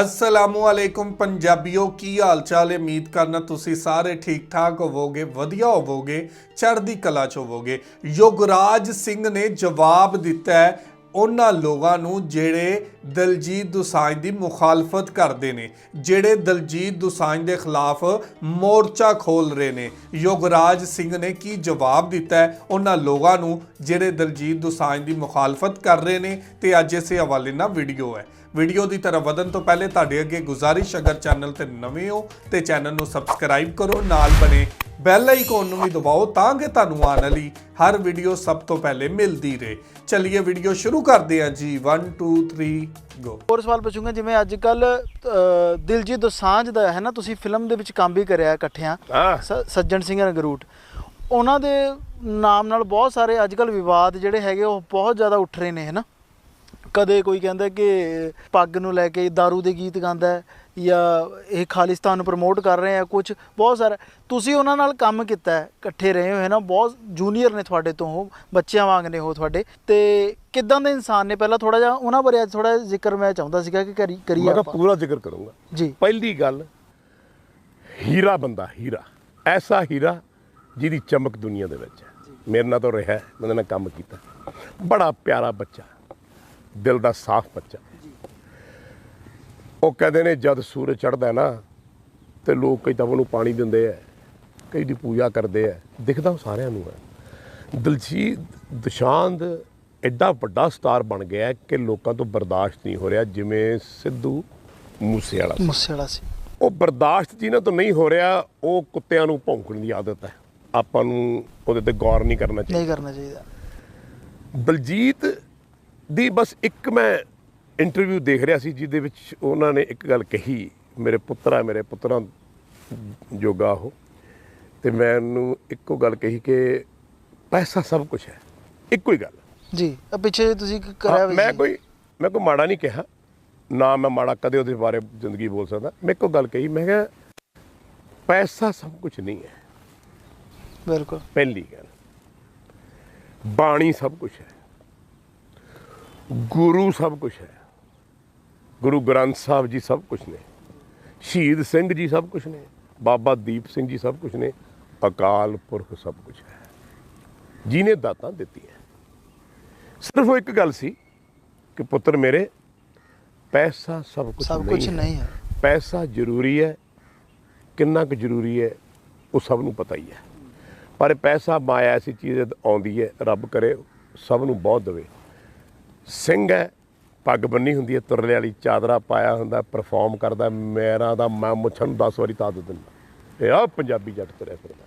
ਅਸਲਾਮੁਅਲੈਕੁਮ ਪੰਜਾਬੀਓ, ਕੀ ਹਾਲ ਚਾਲ ਹੈ? ਉਮੀਦ ਕਰਨਾ ਤੁਸੀਂ ਸਾਰੇ ਠੀਕ ਠਾਕ ਹੋਵੋਗੇ, ਵਧੀਆ ਹੋਵੋਗੇ, ਚੜ੍ਹਦੀ ਕਲਾ ਚ ਹੋਵੋਗੇ। ਯੋਗਰਾਜ ਸਿੰਘ ਨੇ ਜਵਾਬ ਦਿੱਤਾ ਹੈ ਉਹਨਾਂ ਲੋਕਾਂ ਨੂੰ ਜਿਹੜੇ ਦਲਜੀਤ ਦੋਸਾਂਝ ਦੀ ਮੁਖਾਲਫਤ ਕਰਦੇ ਨੇ, ਜਿਹੜੇ ਦਲਜੀਤ ਦੋਸਾਂਝ ਦੇ ਖਿਲਾਫ ਮੋਰਚਾ ਖੋਲ ਰਹੇ ਨੇ। ਯੋਗਰਾਜ ਸਿੰਘ ਨੇ ਕੀ ਜਵਾਬ ਦਿੱਤਾ ਹੈ? ਉਹਨਾਂ ਲੋਕਾਂ ਨੂੰ ਜਿਹੜੇ ਦਲਜੀਤ ਦੋਸਾਂਝ ਦੀ ਮੁਖਾਲਫਤ ਕਰ ਰਹੇ ਨੇ ਤੇ ਅੱਜ ਇਸੇ ਹਵਾਲੇ ਨਾਲ ਵੀਡੀਓ ਹੈ। ਵੀਡੀਓ ਦੀ ਤਰਫ ਵਧਣ ਤੋਂ ਪਹਿਲੇ ਤੁਹਾਡੇ ਅੱਗੇ ਗੁਜ਼ਾਰਿਸ਼, ਅਗਰ ਚੈਨਲ ਤੇ ਨਵੇਂ ਹੋ ਤੇ ਚੈਨਲ ਨੂੰ ਸਬਸਕ੍ਰਾਈਬ ਕਰੋ, ਨਾਲ ਬਣੇ ਬੈਲ ਆਈਕਨ ਨੂੰ ਵੀ ਦਬਾਓ ਤਾਂ ਕਿ ਤੁਹਾਨੂੰ ਆਉਣ ਵਾਲੀ ਹਰ ਵੀਡੀਓ ਸਭ ਤੋਂ ਪਹਿਲੇ ਮਿਲਦੀ ਰਹੇ। ਚਲਿਏ ਵੀਡੀਓ ਸ਼ੁਰੂ ਕਰਦੇ ਹਾਂ ਜੀ। 1 2 3 ਗੋ ਹੋਰ ਸਵਾਲ ਪੁੱਛੂੰਗਾ ਜਿਵੇਂ ਅੱਜ ਕੱਲ ਦਿਲਜੀਤ ਦੋਸਾਂਝ ਦਾ ਹੈ ਨਾ ਤੁਸੀਂ ਫਿਲਮ ਦੇ ਵਿੱਚ ਕੰਮ ਵੀ ਕਰਿਆ ਇਕੱਠਿਆਂ। ਸੱਜਣ ਸਿੰਘ ਨਗਰੂਟ ਉਹਨਾਂ ਦੇ ਨਾਮ ਨਾਲ ਬਹੁਤ ਸਾਰੇ ਅੱਜ ਕੱਲ ਵਿਵਾਦ ਜਿਹੜੇ ਹੈਗੇ ਉਹ ਬਹੁਤ ਜ਼ਿਆਦਾ ਉੱਠ ਰਹੇ ਨੇ ਹੈ ਨਾ? ਕਦੇ ਕੋਈ ਕਹਿੰਦਾ ਕਿ ਪੱਗ ਨੂੰ ਲੈ ਕੇ दारू ਦੇ ਗੀਤ ਗਾਉਂਦਾ ਹੈ ਜਾਂ ਇਹ ਖਾਲਿਸਤਾਨ ਨੂੰ ਪ੍ਰਮੋਟ ਕਰ ਰਹੇ ਆ ਕੁਝ ਬਹੁਤ ਸਾਰਾ। ਤੁਸੀਂ ਉਹਨਾਂ ਨਾਲ ਕੰਮ ਕੀਤਾ ਇਕੱਠੇ ਰਹੇ ਹੋ ਹੈ ਨਾ ਬਹੁਤ ਜੂਨੀਅਰ ਨੇ ਤੁਹਾਡੇ ਤੋਂ ਉਹ ਬੱਚਿਆਂ ਵਾਂਗ ਨੇ ਉਹ ਤੁਹਾਡੇ। ਤੇ ਕਿਦਾਂ ਦੇ ਇਨਸਾਨ ਨੇ? ਪਹਿਲਾਂ ਥੋੜਾ ਜਿਹਾ ਉਹਨਾਂ ਬਾਰੇ ਅੱਜ ਥੋੜਾ ਜ਼ਿਕਰ ਮੈਂ ਚਾਹੁੰਦਾ ਸੀਗਾ ਕਿ ਕਰੀ ਕਰੀਏ ਮੈਂ ਆਪਾਂ। ਪੂਰਾ ਜ਼ਿਕਰ ਕਰੂੰਗਾ। ਜੀ। ਪਹਿਲੀ ਗੱਲ ਹੀਰਾ ਬੰਦਾ ਹੀਰਾ। ਐਸਾ ਹੀਰਾ ਜਿਹਦੀ ਚਮਕ ਦੁਨੀਆ ਦੇ ਵਿੱਚ ਹੈ। ਮੇਰੇ ਨਾਲ ਤਾਂ ਰਿਹਾ ਉਹਦੇ ਨਾਲ ਕੰਮ ਕੀਤਾ। ਬੜਾ ਪਿਆਰਾ ਬੱਚਾ ਦਿਲ ਦਾ ਸਾਫ਼ ਬੱਚਾ। ਉਹ ਕਹਿੰਦੇ ਨੇ ਜਦ ਸੂਰਜ ਚੜ੍ਹਦਾ ਹੈ ਨਾ ਤੇ ਲੋਕ ਕਈ ਤਾਂ ਉਹਨੂੰ ਪਾਣੀ ਦਿੰਦੇ ਆ ਕਈ ਦੀ ਪੂਜਾ ਕਰਦੇ ਆ ਦਿਖਦਾ ਉਹ ਸਾਰਿਆਂ ਨੂੰ ਹੈ। ਦਿਲਜੀਤ ਦਸ਼ਾਂਦ ਐਡਾ ਵੱਡਾ ਸਟਾਰ ਬਣ ਗਿਆ ਕਿ ਲੋਕਾਂ ਤੋਂ ਬਰਦਾਸ਼ਤ ਨਹੀਂ ਹੋ ਰਿਹਾ ਜਿਵੇਂ ਸਿੱਧੂ ਮੂਸੇ ਵਾਲਾ। ਮੁੱਸੇ ਵਾਲਾ ਸੀ। ਉਹ ਬਰਦਾਸ਼ਤ ਜਿਹਨਾਂ ਤੋਂ ਨਹੀਂ ਹੋ ਰਿਹਾ ਉਹ ਕੁੱਤਿਆਂ ਨੂੰ ਭੌਂਕਣ ਦੀ ਆਦਤ ਹੈ। ਆਪਾਂ ਨੂੰ ਉਹਦੇ ਤੇ ਗੌਰ ਨਹੀਂ ਕਰਨਾ ਚਾਹੀਦਾ। ਨਹੀਂ ਕਰਨਾ ਚਾਹੀਦਾ। ਬਲਜੀਤ ਦੀ ਬਸ ਇੱਕ ਮੈਂ ਇੰਟਰਵਿਊ ਦੇਖ ਰਿਹਾ ਸੀ ਜਿਹਦੇ ਵਿੱਚ ਉਹਨਾਂ ਨੇ ਇੱਕ ਗੱਲ ਕਹੀ ਮੇਰੇ ਪੁੱਤਰਾ ਮੇਰੇ ਪੁੱਤਰਾਂ ਜੋਗਾ ਉਹ ਤੇ ਮੈਨੂੰ ਇੱਕੋ ਗੱਲ ਕਹੀ ਕਿ ਪੈਸਾ ਸਭ ਕੁਝ ਹੈ ਇੱਕੋ ਹੀ ਗੱਲ। ਜੀ ਆ ਪਿੱਛੇ ਤੁਸੀਂ ਕ- ਕਰਿਆ ਮੈਂ। ਕੋਈ ਮੈਂ ਕੋਈ ਮਾੜਾ ਨਹੀਂ ਕਿਹਾ ਨਾ ਮੈਂ ਮਾੜਾ ਕਦੇ ਉਹਦੇ ਬਾਰੇ ਜ਼ਿੰਦਗੀ ਬੋਲ ਸਕਦਾ। ਮੈਂ ਇੱਕੋ ਗੱਲ ਕਹੀ ਮੈਂ ਕਿਹਾ ਪੈਸਾ ਸਭ ਕੁਝ ਨਹੀਂ ਹੈ। ਬਿਲਕੁਲ। ਪਹਿਲੀ ਗੱਲ ਬਾਣੀ ਸਭ ਕੁਝ ਹੈ। ਗੁਰੂ ਸਭ ਕੁਝ ਹੈ। ਗੁਰੂ ਗ੍ਰੰਥ ਸਾਹਿਬ ਜੀ ਸਭ ਕੁਝ ਨੇ। ਸ਼ਹੀਦ ਸਿੰਘ ਜੀ ਸਭ ਕੁਝ ਨੇ ਬਾਬਾ ਦੀਪ ਸਿੰਘ ਜੀ ਸਭ ਕੁਝ ਨੇ ਅਕਾਲ ਪੁਰਖ ਸਭ ਕੁਝ ਹੈ। ਜਿਹਨੇ ਦਾਤਾਂ ਦਿੱਤੀਆਂ ਸਿਰਫ ਉਹ ਇੱਕ ਗੱਲ ਸੀ ਕਿ ਪੁੱਤਰ ਮੇਰੇ ਪੈਸਾ ਸਭ ਕੁਝ ਸਭ ਕੁਝ ਨਹੀਂ ਹੈ। ਪੈਸਾ ਜ਼ਰੂਰੀ ਹੈ ਕਿੰਨਾ ਕੁ ਜ਼ਰੂਰੀ ਹੈ ਉਹ ਸਭ ਨੂੰ ਪਤਾ ਹੀ ਹੈ। ਪਰ ਪੈਸਾ ਮਾਇਆ ਐਸੀ ਚੀਜ਼ ਆਉਂਦੀ ਹੈ ਰੱਬ ਕਰੇ ਸਭ ਨੂੰ ਬਹੁਤ ਦੇਵੇ। ਸਿੰਘ ਹੈ ਪੱਗ ਬੰਨੀ ਹੁੰਦੀ ਹੈ, ਤੁਰਲੇ ਵਾਲੀ ਚਾਦਰਾ ਪਾਇਆ ਹੁੰਦਾ ਪਰਫਾਰਮ ਕਰਦਾ, ਮੇਰਾ ਦਾ ਮੈਂ ਮੁੱਛਾਂ ਨੂੰ 10 ਵਾਰੀ ਤਾਂ ਦੇ ਦਿੰਦਾ। ਇਹ ਆ ਪੰਜਾਬੀ ਜੱਟ ਤੁਰਿਆ ਫਿਰਦਾ।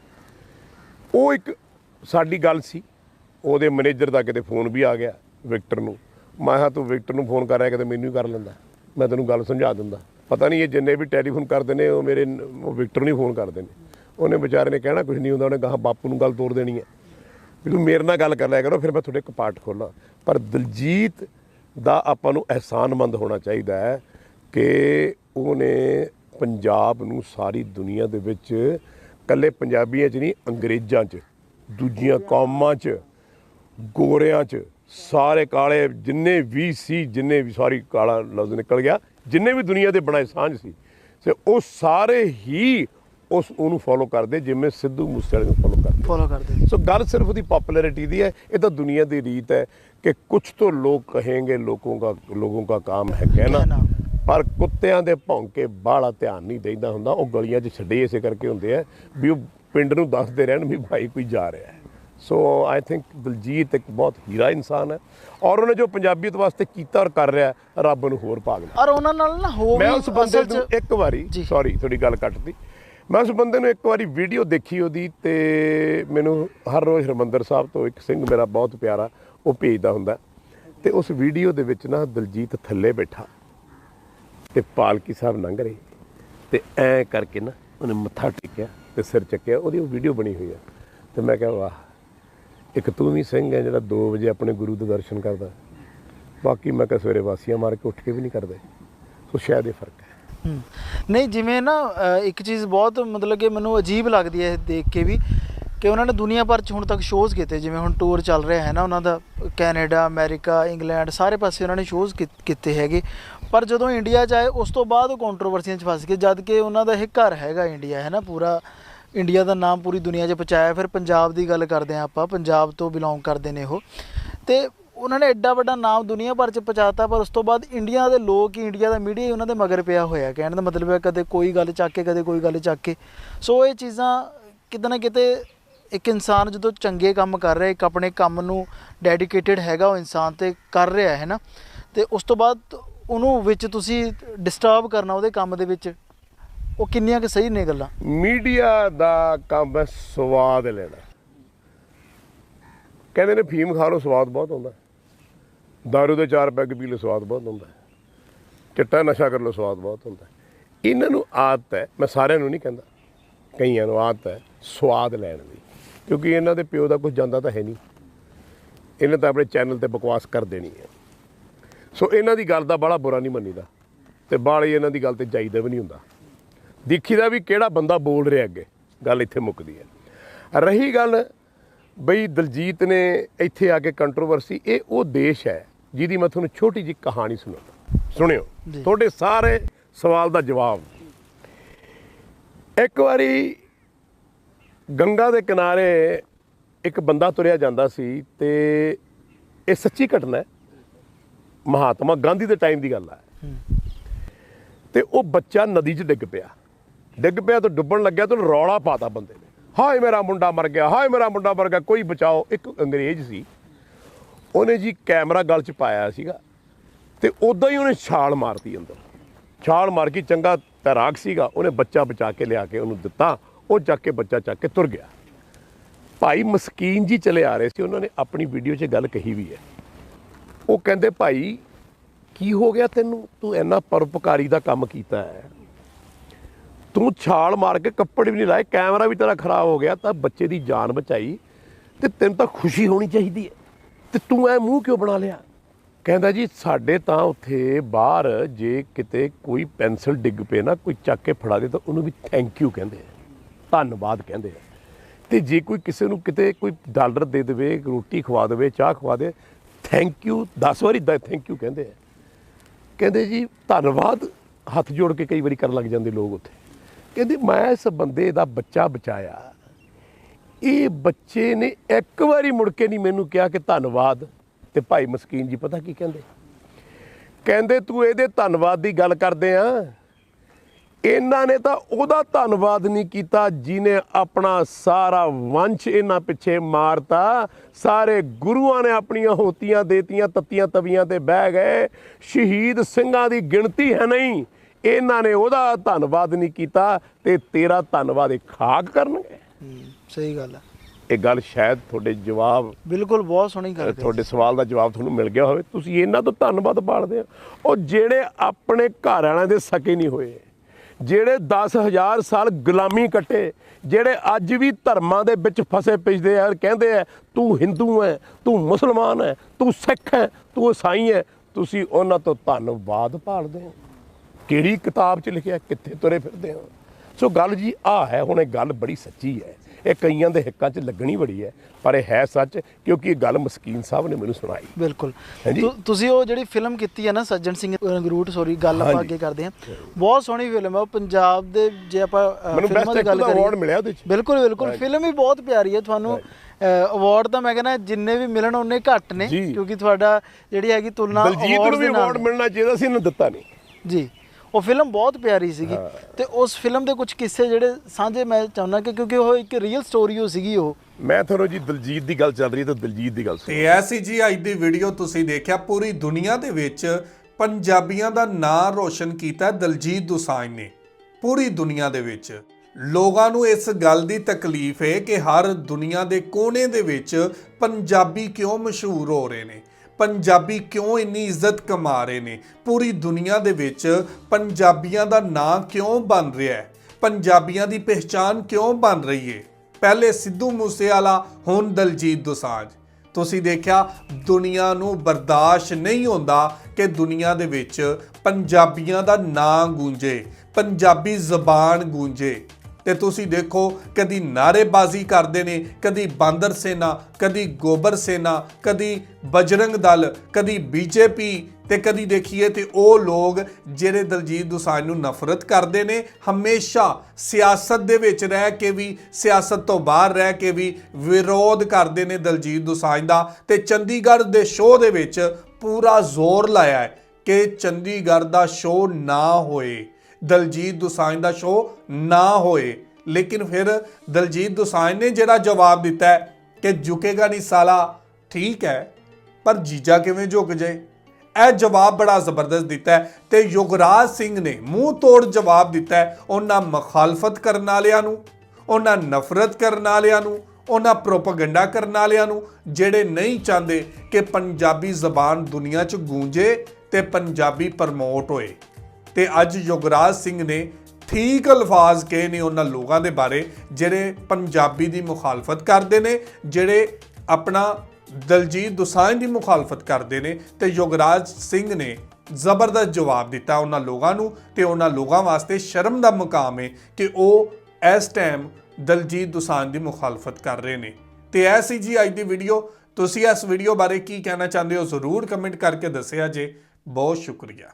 ਉਹ ਇੱਕ ਸਾਡੀ ਗੱਲ ਸੀ, ਉਹਦੇ ਮੈਨੇਜਰ ਦਾ ਕਿਤੇ ਫੋਨ ਵੀ ਆ ਗਿਆ, ਵਿਕਟਰ ਨੂੰ। ਮੈਂ ਕਿਹਾ, ਤੂੰ ਵਿਕਟਰ ਨੂੰ ਫੋਨ ਕਰ ਰਿਹਾ, ਕਿਤੇ ਮੈਨੂੰ ਹੀ ਕਰ ਲੈਂਦਾ। ਮੈਂ ਤੈਨੂੰ ਗੱਲ ਸਮਝਾ ਦਿੰਦਾ। ਪਤਾ ਨਹੀਂ ਇਹ ਜਿੰਨੇ ਵੀ ਟੈਲੀਫੋਨ ਕਰਦੇ ਨੇ, ਉਹ ਮੇਰੇ, ਉਹ ਵਿਕਟਰ ਨੂੰ ਹੀ ਫੋਨ ਕਰਦੇ ਨੇ। ਉਹਨੇ ਵਿਚਾਰੇ ਨੇ ਕਹਿਣਾ ਕੁਝ ਨਹੀਂ ਹੁੰਦਾ। ਉਹਨੇ ਕਹਾ, ਬਾਪੂ ਨੂੰ ਗੱਲ ਤੋੜ ਦੇਣੀ ਹੈ। ਵੀ ਤੂੰ ਮੇਰੇ ਨਾਲ ਗੱਲ ਕਰ ਲਿਆ ਕਰੋ, ਫਿਰ ਮੈਂ ਤੁਹਾਡੇ ਇੱਕ ਕਪਾਟ ਖੋਲਾਂ। ਪਰ ਦਲਜੀਤ ਦਾ ਆਪਾਂ ਨੂੰ ਅਹਿਸਾਨਮੰਦ ਹੋਣਾ ਚਾਹੀਦਾ ਹੈ ਕਿ ਉਹਨੇ ਪੰਜਾਬ ਨੂੰ ਸਾਰੀ ਦੁਨੀਆ ਦੇ ਵਿੱਚ ਕੱਲੇ ਪੰਜਾਬੀਆਂ 'ਚ ਨਹੀਂ, ਅੰਗਰੇਜ਼ਾਂ 'ਚ, ਦੂਜੀਆਂ ਕੌਮਾਂ 'ਚ, ਗੋਰਿਆਂ 'ਚ, ਸਾਰੇ ਕਾਲੇ ਜਿੰਨੇ ਵੀ ਸੀ, ਜਿੰਨੇ ਵੀ ਸਾਰੀ ਕਾਲਾ ਲਫ਼ਜ਼ ਨਿਕਲ ਗਿਆ, ਜਿੰਨੇ ਵੀ ਦੁਨੀਆ ਦੇ ਬਣਾਏ ਸਾਂਝ ਸੀ, ਤੇ ਉਹ ਸਾਰੇ ਹੀ ਉਸ ਉਹਨੂੰ ਫੋਲੋ ਕਰਦੇ, ਜਿਵੇਂ ਸਿੱਧੂ ਮੂਸੇਵਾਲੇ ਨੂੰ ਫੋਲੋ ਫੋਲੋ ਕਰਦੇ ਸੋ ਗੱਲ ਸਿਰਫ ਉਹਦੀ ਪਪੂਲੈਰਿਟੀ ਦੀ ਹੈ ਇਹ ਤਾਂ ਦੁਨੀਆ ਦੀ ਰੀਤ ਹੈ ਕਿ ਕੁਝ ਤੋਂ ਲੋਕ ਕਹੇਗੇ ਲੋਕਾਂ ਦਾ ਲੋਕਾਂ ਦਾ ਕੰਮ ਹੈ ਕਹਿਣਾ ਪਰ ਕੁੱਤਿਆਂ ਦੇ ਭੌਂਕੇ ਬਾਹਲਾ ਧਿਆਨ ਨਹੀਂ ਦੇਈਦਾ ਹੁੰਦਾ ਉਹ ਗਲੀਆਂ 'ਚ ਛੱਡੇ ਇਸੇ ਕਰਕੇ ਹੁੰਦੇ ਆ ਵੀ ਉਹ ਪਿੰਡ ਨੂੰ ਦੱਸਦੇ ਰਹਿਣ ਵੀ ਭਾਈ ਕੋਈ ਜਾ ਰਿਹਾ ਹੈ। ਸੋ ਆਈ ਥਿੰਕ ਦਲਜੀਤ ਇੱਕ ਬਹੁਤ ਹੀਰਾ ਇਨਸਾਨ ਹੈ ਔਰ ਉਹਨੇ ਜੋ ਪੰਜਾਬੀਅਤ ਵਾਸਤੇ ਕੀਤਾ ਔਰ ਕਰ ਰਿਹਾ ਰੱਬ ਨੂੰ ਹੋਰ ਭਾਗ ਲੈ। ਔਰ ਉਹਨਾਂ ਨਾਲ ਨਾ ਹੋ ਮੈਂ ਉਸ ਬੰਦੇ ਨੂੰ ਇੱਕ ਵਾਰੀ ਸੌਰੀ ਥੋੜੀ ਗੱਲ ਕੱਟਦੀ ਮੈਂ ਉਸ ਬੰਦੇ ਨੂੰ ਇੱਕ ਵਾਰੀ ਵੀਡੀਓ ਦੇਖੀ ਉਹਦੀ ਤੇ ਮੈਨੂੰ ਹਰ ਰੋਜ਼ ਹਰਮੰਦਰ ਸਾਹਿਬ ਤੋਂ ਇੱਕ ਸਿੰਘ ਮੇਰਾ ਬਹੁਤ ਪਿਆਰਾ, ਉਹ ਭੇਜਦਾ ਹੁੰਦਾ। ਤੇ ਉਸ ਵੀਡੀਓ ਦੇ ਵਿੱਚ ਨਾ ਦਲਜੀਤ ਥੱਲੇ ਬੈਠਾ ਤੇ ਪਾਲਕੀ ਸਾਹਿਬ ਲੰਘ ਰਹੇ ਤੇ ਐ ਕਰਕੇ ਨਾ ਉਹਨੇ ਮੱਥਾ ਟੇਕਿਆ ਤੇ ਸਿਰ ਚੱਕਿਆ, ਉਹਦੀ ਉਹ ਵੀਡੀਓ ਬਣੀ ਹੋਈ ਆ। ਤੇ ਮੈਂ ਕਿਹਾ, ਵਾਹ, ਇੱਕ ਤੂੰ ਵੀ ਸਿੰਘ ਹੈ ਜਿਹੜਾ 2 ਵਜੇ ਆਪਣੇ ਗੁਰੂ ਦੇ ਦਰਸ਼ਨ ਕਰਦਾ। ਬਾਕੀ ਮੈਂ ਕਿਹਾ ਸਵੇਰੇ ਵਾਸੀਆਂ ਮਾਰ ਕੇ ਉੱਠ ਕੇ ਵੀ ਨਹੀਂ ਕਰਦੇ। ਸੋ ਸ਼ਾਇਦ ਇਹ ਫ਼ਰਕ ਹੈ। ਨਹੀਂ ਜਿਵੇਂ ਨਾ ਅ, ਇੱਕ ਚੀਜ਼ ਬਹੁਤ ਮਤਲਬ ਕਿ ਮੈਨੂੰ ਅਜੀਬ ਲੱਗਦੀ ਹੈ ਇਹ ਦੇਖ ਕੇ ਵੀ ਕਿ ਉਹਨਾਂ ਨੇ ਦੁਨੀਆ ਭਰ ਚ ਹੁਣ ਤੱਕ ਸ਼ੋਜ਼ ਕੀਤੇ। ਜਿਵੇਂ ਹੁਣ ਟੂਰ ਚੱਲ ਰਿਹਾ ਹੈ ਨਾ ਉਹਨਾਂ ਦਾ ਕੈਨੇਡਾ ਅਮਰੀਕਾ ਇੰਗਲੈਂਡ ਸਾਰੇ ਪਾਸੇ ਉਹਨਾਂ ਨੇ ਸ਼ੋਜ਼ ਕੀਤੇ ਹੈਗੇ। ਪਰ ਜਦੋਂ ਇੰਡੀਆ ਚ ਆਏ ਉਸ ਤੋਂ ਬਾਅਦ ਉਹ ਕੰਟਰੋਵਰਸੀਆਂ 'ਚ ਫਸ ਗਏ ਜਦ ਕਿ ਉਹਨਾਂ ਦਾ ਇਹ ਘਰ ਹੈਗਾ ਇੰਡੀਆ ਹੈ ਨਾ ਪੂਰਾ ਇੰਡੀਆ ਦਾ ਨਾਮ ਪੂਰੀ ਦੁਨੀਆ 'ਚ ਪਹੁੰਚਾਇਆ। ਫਿਰ ਪੰਜਾਬ ਦੀ ਗੱਲ ਕਰਦੇ ਹਾਂ ਆਪਾਂ ਪੰਜਾਬ ਤੋਂ ਬਿਲੋਂਗ ਕਰਦੇ ਨੇ ਉਹ। ਤੇ ਉਹਨਾਂ ਨੇ ਐਡਾ ਵੱਡਾ ਨਾਮ ਦੁਨੀਆ ਭਰ 'ਚ ਪਹੁੰਚਾਤਾ, ਪਰ ਉਸ ਤੋਂ ਬਾਅਦ ਇੰਡੀਆ ਦੇ ਲੋਕ ਹੀ ਇੰਡੀਆ ਦਾ ਮੀਡੀਆ ਹੀ ਉਹਨਾਂ ਦੇ ਮਗਰ ਪਿਆ ਹੋਇਆ। ਕਹਿਣ ਦਾ ਮਤਲਬ ਹੈ ਕਦੇ ਕੋਈ ਗੱਲ ਚੱਕ ਕੇ, ਕਦੇ ਕੋਈ ਗੱਲ ਚੱਕ ਕੇ। ਸੋ ਇਹ ਚੀਜ਼ਾਂ ਕਿਤੇ ਨਾ ਕਿਤੇ ਇੱਕ ਇਨਸਾਨ ਜਦੋਂ ਚੰਗੇ ਕੰਮ ਕਰ ਰਿਹਾ, ਇੱਕ ਆਪਣੇ ਕੰਮ ਨੂੰ ਡੈਡੀਕੇਟਿਡ ਹੈਗਾ, ਉਹ ਇਨਸਾਨ ਤੇ ਕਰ ਰਿਹਾ ਹੈ ਨਾ। ਤੇ ਉਸ ਤੋਂ ਬਾਅਦ ਉਹਨੂੰ ਵਿੱਚ ਤੁਸੀਂ ਡਿਸਟਰਬ ਕਰਨਾ ਉਹਦੇ ਕੰਮ ਦੇ ਵਿੱਚ, ਉਹ ਕਿੰਨੀਆਂ ਕਿ ਸਹੀ ਨੇ ਗੱਲਾਂ? ਮੀਡੀਆ ਦਾ ਕੰਮ ਹੈ ਸਵਾਦ ਲੈਣਾ। ਕਹਿੰਦੇ ਨੇ, ਫੀਮ ਖਾ ਲਓ, ਸਵਾਦ ਬਹੁਤ ਆਉਂਦਾ। ਦਾਰੂ ਦੇ ਚਾਰ ਪੈਗ ਪੀ ਲਓ, ਸਵਾਦ ਬਹੁਤ ਹੁੰਦਾ ਚਿੱਟਾ ਨਸ਼ਾ ਕਰ ਲਓ, ਸਵਾਦ ਬਹੁਤ ਹੁੰਦਾ ਇਹਨਾਂ ਨੂੰ ਆਦਤ ਹੈ, ਮੈਂ ਸਾਰਿਆਂ ਨੂੰ ਨਹੀਂ ਕਹਿੰਦਾ, ਕਈਆਂ ਨੂੰ ਆਦਤ ਹੈ ਸਵਾਦ ਲੈਣ ਦੀ, ਕਿਉਂਕਿ ਇਹਨਾਂ ਦੇ ਪਿਓ ਦਾ ਕੁਝ ਜਾਂਦਾ ਤਾਂ ਹੈ ਨਹੀਂ। ਇਹਨੇ ਤਾਂ ਆਪਣੇ ਚੈਨਲ ਤੇ ਬਕਵਾਸ ਕਰ ਦੇਣੀ ਹੈ। ਸੋ ਇਹਨਾਂ ਦੀ ਗੱਲ ਦਾ ਬੜਾ ਬੁਰਾ ਨਹੀਂ ਮੰਨੀਦਾ ਤੇ ਬਾਲੀ ਇਹਨਾਂ ਦੀ ਗੱਲ ਤੇ ਜਾਈਦਾ ਵੀ ਨਹੀਂ ਹੁੰਦਾ। ਦੇਖੀਦਾ ਵੀ ਕਿਹੜਾ ਬੰਦਾ ਬੋਲ ਰਿਹਾ ਅੱਗੇ, ਗੱਲ ਇੱਥੇ ਮੁੱਕਦੀ ਹੈ। ਰਹੀ ਗੱਲ ਬਈ ਦਲਜੀਤ ਨੇ ਇੱਥੇ ਆ ਕੇ ਕੰਟਰੋਵਰਸੀ ਇਹ ਉਹ ਦੇਸ਼ ਹੈ ਜਿਹਦੀ ਮੈਂ ਤੁਹਾਨੂੰ ਛੋਟੀ ਜਿਹੀ ਕਹਾਣੀ ਸੁਣਾਉਂਦਾ ਸੁਣਿਓ। ਤੁਹਾਡੇ ਸਾਰੇ ਸਵਾਲ ਦਾ ਜਵਾਬ। ਇੱਕ ਵਾਰੀ ਗੰਗਾ ਦੇ ਕਿਨਾਰੇ ਇੱਕ ਬੰਦਾ ਤੁਰਿਆ ਜਾਂਦਾ ਸੀ ਤੇ ਇਹ ਸੱਚੀ ਘਟਨਾ ਹੈ। ਮਹਾਤਮਾ ਗਾਂਧੀ ਦੇ ਟਾਈਮ ਦੀ ਗੱਲ ਹੈ। ਤੇ ਉਹ ਬੱਚਾ ਨਦੀ 'ਚ ਡਿੱਗ ਪਿਆ। ਡਿੱਗ ਪਿਆ ਤਾਂ ਡੁੱਬਣ ਲੱਗਿਆ ਤਾਂ ਰੌਲਾ ਪਾਤਾ ਬੰਦੇ ਨੇ। ਹਾਏ ਮੇਰਾ ਮੁੰਡਾ ਮਰ ਗਿਆ ਹਾਏ ਮੇਰਾ ਮੁੰਡਾ ਮਰ ਗਿਆ ਕੋਈ ਬਚਾਓ। ਇੱਕ ਅੰਗਰੇਜ਼ ਸੀ। ਉਹਨੇ ਜੀ ਕੈਮਰਾ ਗਲ 'ਚ ਪਾਇਆ ਸੀਗਾ ਤੇ ਉਦਾਂ ਹੀ ਉਹਨੇ ਛਾਲ ਮਾਰਤੀ ਅੰਦਰ। ਛਾਲ ਮਾਰ ਕੇ ਚੰਗਾ ਤੈਰਾਕ ਸੀਗਾ, ਉਹਨੇ ਬੱਚਾ ਬਚਾ ਕੇ ਲਿਆ ਕੇ ਉਹਨੂੰ ਦਿੱਤਾ, ਉਹ ਚੱਕ ਕੇ ਬੱਚਾ ਚੱਕ ਕੇ ਤੁਰ ਗਿਆ। ਭਾਈ ਮਸਕੀਨ ਜੀ ਚਲੇ ਆ ਰਹੇ ਸੀ, ਉਹਨਾਂ ਨੇ ਆਪਣੀ ਵੀਡੀਓ 'ਚ ਗੱਲ ਕਹੀ ਵੀ ਹੈ। ਉਹ ਕਹਿੰਦੇ, ਭਾਈ, ਕੀ ਹੋ ਗਿਆ ਤੈਨੂੰ? ਤੂੰ ਇੰਨਾ ਪਰਉਪਕਾਰੀ ਦਾ ਕੰਮ ਕੀਤਾ ਹੈ। ਤੂੰ ਛਾਲ ਮਾਰ ਕੇ ਕੱਪੜੇ ਵੀ ਨਹੀਂ ਲਾਏ, ਕੈਮਰਾ ਵੀ ਤੇਰਾ ਖਰਾਬ ਹੋ ਗਿਆ, ਤਾਂ ਬੱਚੇ ਦੀ ਜਾਨ ਬਚਾਈ ਤੇ ਤੈਨੂੰ ਤਾਂ ਖੁਸ਼ੀ ਹੋਣੀ ਚਾਹੀਦੀ ਹੈ। ਤੇ ਤੂੰ ਐ ਮੂੰਹ ਕਿਉਂ ਬਣਾ ਲਿਆ? ਕਹਿੰਦਾ ਜੀ, ਸਾਡੇ ਤਾਂ ਉੱਥੇ ਬਾਹਰ ਜੇ ਕਿਤੇ ਕੋਈ ਪੈਨਸਲ ਡਿੱਗ ਪਏ ਨਾ, ਕੋਈ ਚੱਕ ਕੇ ਫੜਾ ਦੇ ਤਾਂ ਉਹਨੂੰ ਵੀ ਥੈਂਕ ਯੂ ਕਹਿੰਦੇ ਆ, ਧੰਨਵਾਦ ਕਹਿੰਦੇ ਆ। ਤੇ ਜੇ ਕੋਈ ਕਿਸੇ ਨੂੰ ਕਿਤੇ ਕੋਈ ਡਾਲਰ ਦੇ ਦੇਵੇ, ਰੋਟੀ ਖਵਾ ਦੇਵੇ, ਚਾਹ ਖਵਾ ਦੇ ਥੈਂਕ ਯੂ 10 ਵਾਰੀ ਦਾ ਥੈਂਕ ਯੂ ਕਹਿੰਦੇ ਆ। ਕਹਿੰਦੇ ਜੀ, ਧੰਨਵਾਦ, ਹੱਥ ਜੋੜ ਕੇ ਕਈ ਵਾਰੀ ਕਰਨ ਲੱਗ ਜਾਂਦੇ ਲੋਕ ਉੱਥੇ। ਕਹਿੰਦੇ, ਮੈਂ ਇਸ ਬੰਦੇ ਦਾ ਬੱਚਾ ਬਚਾਇਆ। ਇਹ ਬੱਚੇ ਨੇ ਇੱਕ ਵਾਰੀ ਮੁੜ ਕੇ ਨਹੀਂ ਮੈਨੂੰ ਕਿਹਾ ਕਿ ਧੰਨਵਾਦ। ਤੇ ਭਾਈ ਮਸਕੀਨ ਜੀ, ਪਤਾ ਕੀ ਕਹਿੰਦੇ? ਕਹਿੰਦੇ, ਤੂੰ ਇਹਦੇ ਧੰਨਵਾਦ ਦੀ ਗੱਲ ਕਰਦੇ ਆ। ਇਹਨਾਂ ਨੇ ਤਾਂ ਉਹਦਾ ਧੰਨਵਾਦ ਨਹੀਂ ਕੀਤਾ ਜਿਨੇ ਆਪਣਾ ਸਾਰਾ ਵੰਸ਼ ਇਹਨਾਂ ਪਿੱਛੇ ਮਾਰਤਾ। ਸਾਰੇ ਗੁਰੂਆਂ ਨੇ ਆਪਣੀਆਂ ਹੋਤੀਆਂ ਦੇਤੀਆਂ, ਤੱਤੀਆਂ ਤਵੀਆਂ ਤੇ ਬਹਿ ਗਏ। ਸ਼ਹੀਦ ਸਿੰਘਾਂ ਦੀ ਗਿਣਤੀ ਹੈ ਨਹੀਂ। ਇਹਨਾਂ ਨੇ ਉਹਦਾ ਧੰਨਵਾਦ ਨਹੀਂ ਕੀਤਾ ਤੇ ਤੇਰਾ ਧੰਨਵਾਦ ਇਹ ਖਾਕ ਕਰਨਗੇ। ਸਹੀ ਗੱਲ ਹੈ ਇਹ ਗੱਲ ਸ਼ਾਇਦ ਤੁਹਾਡੇ ਜਵਾਬ ਬਿਲਕੁਲ ਬਹੁਤ ਸੋਹਣੀ ਗੱਲ ਕਹੀ। ਤੁਹਾਡੇ ਸਵਾਲ ਦਾ ਜਵਾਬ ਤੁਹਾਨੂੰ ਮਿਲ ਗਿਆ ਹੋਵੇ। ਤੁਸੀਂ ਇਹਨਾਂ ਤੋਂ ਧੰਨਵਾਦ ਪਾੜਦੇ ਆ। ਉਹ ਜਿਹੜੇ ਆਪਣੇ ਘਰ ਵਾਲਿਆਂ ਦੇ ਸਕੇ ਨਹੀਂ ਹੋਏ ਜਿਹੜੇ 10000 ਸਾਲ ਗੁਲਾਮੀ ਕੱਟੇ ਜਿਹੜੇ ਅੱਜ ਵੀ ਧਰਮਾਂ ਦੇ ਵਿੱਚ ਫਸੇ ਪਿਛਦੇ ਆ ਕਹਿੰਦੇ ਆ ਤੂੰ ਹਿੰਦੂ ਹੈ ਤੂੰ ਮੁਸਲਮਾਨ ਹੈ ਤੂੰ ਸਿੱਖ ਹੈ ਤੂੰ ਈਸਾਈ ਹੈ ਤੁਸੀਂ ਉਹਨਾਂ ਤੋਂ ਧੰਨਵਾਦ ਭਾਲਦੇ ਹੋ। ਕਿਹੜੀ ਕਿਤਾਬ 'ਚ ਲਿਖਿਆ ਕਿੱਥੇ ਤੁਰੇ ਫਿਰਦੇ ਹੋ? ਸੋ ਗੱਲ ਜੀ ਆ ਹੈ ਹੁਣ ਇਹ ਗੱਲ ਬੜੀ ਸੱਚੀ ਹੈ। ਇਹ ਕਈਆਂ ਦੇ ਹਿੱਕਾਂ 'ਚ ਲੱਗਣੀ ਬੜੀ ਹੈ ਪਰ ਇਹ ਹੈ ਸੱਚ ਕਿਉਂਕਿ ਇਹ ਗੱਲ ਮਸਕੀਨ ਸਾਹਿਬ ਨੇ ਮੈਨੂੰ ਸੁਣਾਈ। ਬਿਲਕੁਲ। ਤੁਸੀਂ ਉਹ ਜਿਹੜੀ ਫਿਲਮ ਕੀਤੀ ਹੈ ਨਾ ਸੱਜਣ ਸਿੰਘ ਗਰੂਟ ਸੌਰੀ ਗੱਲ ਆਪਾਂ। ਅੱਗੇ ਕਰਦੇ ਹਾਂ। ਬਹੁਤ ਸੋਹਣੀ ਫਿਲਮ ਹੈ ਉਹ ਪੰਜਾਬ ਦੇ ਜੇ ਆਪਾਂ ਫਿਲਮਾਂ ਦੀ ਗੱਲ ਕਰੀਏ। ਅਵਾਰਡ ਮਿਲਿਆ ਉਹਦੇ 'ਚ। ਬਿਲਕੁਲ ਬਿਲਕੁਲ। ਫਿਲਮ ਵੀ ਬਹੁਤ ਪਿਆਰੀ ਹੈ ਤੁਹਾਨੂੰ ਅਵਾਰਡ ਤਾਂ ਮੈਂ ਕਹਿੰਦਾ ਜਿੰਨੇ ਵੀ ਮਿਲਣ ਉਹਨੇ ਘੱਟ ਨੇ। ਕਿਉਂਕਿ ਤੁਹਾਡਾ ਜਿਹੜੀ ਹੈਗੀ ਤੁਲਨਾ ਦਲਜੀਤ ਨੂੰ ਵੀ ਅਵਾਰਡ ਮਿਲਣਾ ਚਾਹੀਦਾ ਸੀ ਇਹਨੂੰ ਦਿੱਤਾ ਨਹੀਂ। ਜੀ। ਉਹ ਫਿਲਮ ਬਹੁਤ ਪਿਆਰੀ ਸੀਗੀ। ਤੇ ਉਸ ਫਿਲਮ ਦੇ ਕੁਝ ਕਿੱਸੇ ਜਿਹੜੇ ਸਾਂਝੇ ਮੈਂ ਚਾਹੁੰਦਾ ਕਿ ਕਿਉਂਕਿ ਉਹ ਇੱਕ ਰੀਅਲ ਸਟੋਰੀ ਉਹ ਸੀਗੀ ਉਹ। ਮੈਂ ਤੁਹਾਨੂੰ ਜੀ ਦਲਜੀਤ ਦੀ ਗੱਲ ਚੱਲ ਰਹੀ ਹੈ ਤਾਂ ਦਲਜੀਤ ਦੀ ਗੱਲ ਸੁਣੋ। ਤੇ ਐਸੀ ਜੀ ਅੱਜ ਦੀ ਵੀਡੀਓ ਤੁਸੀਂ ਦੇਖਿਆ ਪੂਰੀ ਦੁਨੀਆ ਦੇ ਵਿੱਚ ਪੰਜਾਬੀਆਂ ਦਾ ਨਾਂ ਰੋਸ਼ਨ ਕੀਤਾ ਦਲਜੀਤ ਦੋਸਾਂਝ ਨੇ। ਪੂਰੀ ਦੁਨੀਆ ਦੇ ਵਿੱਚ। ਲੋਕਾਂ ਨੂੰ ਇਸ ਗੱਲ ਦੀ ਤਕਲੀਫ ਹੈ ਕਿ ਹਰ ਦੁਨੀਆ ਦੇ ਕੋਨੇ ਦੇ ਵਿੱਚ ਪੰਜਾਬੀ ਕਿਉਂ ਮਸ਼ਹੂਰ ਹੋ ਰਹੇ ਨੇ? ਪੰਜਾਬੀ ਕਿਉਂ ਇੰਨੀ ਇੱਜ਼ਤ ਕਮਾ ਰਹੇ ਨੇ? ਪੂਰੀ ਦੁਨੀਆ ਦੇ ਵਿੱਚ ਪੰਜਾਬੀਆਂ ਦਾ ਨਾਂ ਕਿਉਂ ਬਣ ਰਿਹਾ ਹੈ? ਪੰਜਾਬੀਆਂ ਦੀ ਪਹਿਚਾਨ ਕਿਉਂ ਬਣ ਰਹੀ ਹੈ? ਪਹਿਲੇ ਸਿੱਧੂ ਮੂਸੇਵਾਲਾ, ਹੁਣ ਦਲਜੀਤ ਦੋਸਾਂਝ। ਤੁਸੀਂ ਦੇਖਿਆ, ਦੁਨੀਆ ਨੂੰ ਬਰਦਾਸ਼ਤ ਨਹੀਂ ਹੁੰਦਾ ਕਿ ਦੁਨੀਆ ਦੇ ਵਿੱਚ ਪੰਜਾਬੀਆਂ ਦਾ ਨਾਂ ਗੂੰਜੇ, ਪੰਜਾਬੀ ਜ਼ਬਾਨ ਗੂੰਜੇ। ਤੇ ਤੁਸੀਂ ਦੇਖੋ, ਕਦੀ ਨਾਰੇਬਾਜ਼ੀ ਕਰਦੇ ਨੇ, ਕਦੀ ਬਾਂਦਰ ਸੈਨਾ, ਕਦੀ ਗੋਬਰ ਸੈਨਾ, ਕਦੀ ਬਜਰੰਗ ਦਲ, ਕਦੀ ਬੀਜੇਪੀ ਤੇ ਕਦੀ ਦੇਖੀਏ ਤੇ ਉਹ ਲੋਕ ਜਿਹੜੇ ਦਲਜੀਤ ਦੋਸਾਂਝ ਨੂੰ ਨਫ਼ਰਤ ਕਰਦੇ ਨੇ, ਹਮੇਸ਼ਾ ਸਿਆਸਤ ਦੇ ਵਿੱਚ ਰਹਿ ਕੇ ਵੀ, ਸਿਆਸਤ ਤੋਂ ਬਾਹਰ ਰਹਿ ਕੇ ਵੀ ਵਿਰੋਧ ਕਰਦੇ ਨੇ ਦਲਜੀਤ ਦੋਸਾਂਝ ਦਾ ਤੇ ਚੰਡੀਗੜ੍ਹ ਦੇ ਸ਼ੋਅ ਦੇ ਵਿੱਚ ਪੂਰਾ ਜ਼ੋਰ ਲਾਇਆ ਹੈ ਕਿ ਚੰਡੀਗੜ੍ਹ ਦਾ ਸ਼ੋਅ ਨਾ ਹੋਏ। ਦਲਜੀਤ ਦੋਸਾਂਝ ਦਾ ਸ਼ੋਅ ਨਾ ਹੋਏ। ਲੇਕਿਨ ਫਿਰ ਦਲਜੀਤ ਦੁਸਾਂਝ ਨੇ ਜਿਹੜਾ ਜਵਾਬ ਦਿੱਤਾ ਕਿ ਝੁਕੇਗਾ ਨਹੀਂ ਸਾਲਾ, ਠੀਕ ਹੈ, ਪਰ ਜੀਜਾ ਕਿਵੇਂ ਝੁਕ ਜਾਏ ਇਹ ਜਵਾਬ ਬੜਾ ਜ਼ਬਰਦਸਤ ਦਿੱਤਾ ਹੈ ਤੇ ਯੁਗਰਾਜ ਸਿੰਘ ਨੇ ਮੂੰਹ ਤੋੜ ਜਵਾਬ ਦਿੱਤਾ ਉਹਨਾਂ ਮੁਖਾਲਫਤ ਕਰਨ ਵਾਲਿਆਂ ਨੂੰ, ਉਹਨਾਂ ਨਫ਼ਰਤ ਕਰਨ ਵਾਲਿਆਂ ਨੂੰ, ਉਹਨਾਂ ਪ੍ਰੋਪਗੈਂਡਾ ਕਰਨ ਵਾਲਿਆਂ ਨੂੰ, ਜਿਹੜੇ ਨਹੀਂ ਚਾਹੁੰਦੇ ਕਿ ਪੰਜਾਬੀ ਜ਼ਬਾਨ ਦੁਨੀਆ 'ਚ ਗੂੰਜੇ ਤੇ ਪੰਜਾਬੀ ਪ੍ਰਮੋਟ ਹੋਏ। ਤੇ ਅੱਜ ਯੁਗਰਾਜ ਸਿੰਘ ਨੇ ਠੀਕ ਅਲਫਾਜ਼ ਕਹੇ ਨੇ ਉਹਨਾਂ ਲੋਕਾਂ ਦੇ ਬਾਰੇ, ਜਿਹੜੇ ਪੰਜਾਬੀ ਦੀ ਮੁਖਾਲਫਤ ਕਰਦੇ ਨੇ, ਜਿਹੜੇ ਆਪਣਾ ਦਲਜੀਤ ਦੁਸਾਂਝ ਦੀ ਮੁਖਾਲਫਤ ਕਰਦੇ ਨੇ ਤੇ ਯੁਗਰਾਜ ਸਿੰਘ ਨੇ ਜ਼ਬਰਦਸਤ ਜਵਾਬ ਦਿੱਤਾ ਉਹਨਾਂ ਲੋਕਾਂ ਨੂੰ ਤੇ ਉਹਨਾਂ ਲੋਕਾਂ ਵਾਸਤੇ ਸ਼ਰਮ ਦਾ ਮੁਕਾਮ ਹੈ ਕਿ ਉਹ ਇਸ ਟਾਈਮ ਦਲਜੀਤ ਦੁਸਾਂਝ ਦੀ ਮੁਖਾਲਫਤ ਕਰ ਰਹੇ ਨੇ। ਤੇ ਇਹ ਸੀ ਜੀ ਅੱਜ ਦੀ ਵੀਡੀਓ ਤੁਸੀਂ ਇਸ ਵੀਡੀਓ ਬਾਰੇ ਕੀ ਕਹਿਣਾ ਚਾਹੁੰਦੇ ਹੋ ਜ਼ਰੂਰ ਕਮੈਂਟ ਕਰਕੇ ਦੱਸਿਆ ਜੇ। ਬਹੁਤ ਸ਼ੁਕਰੀਆ।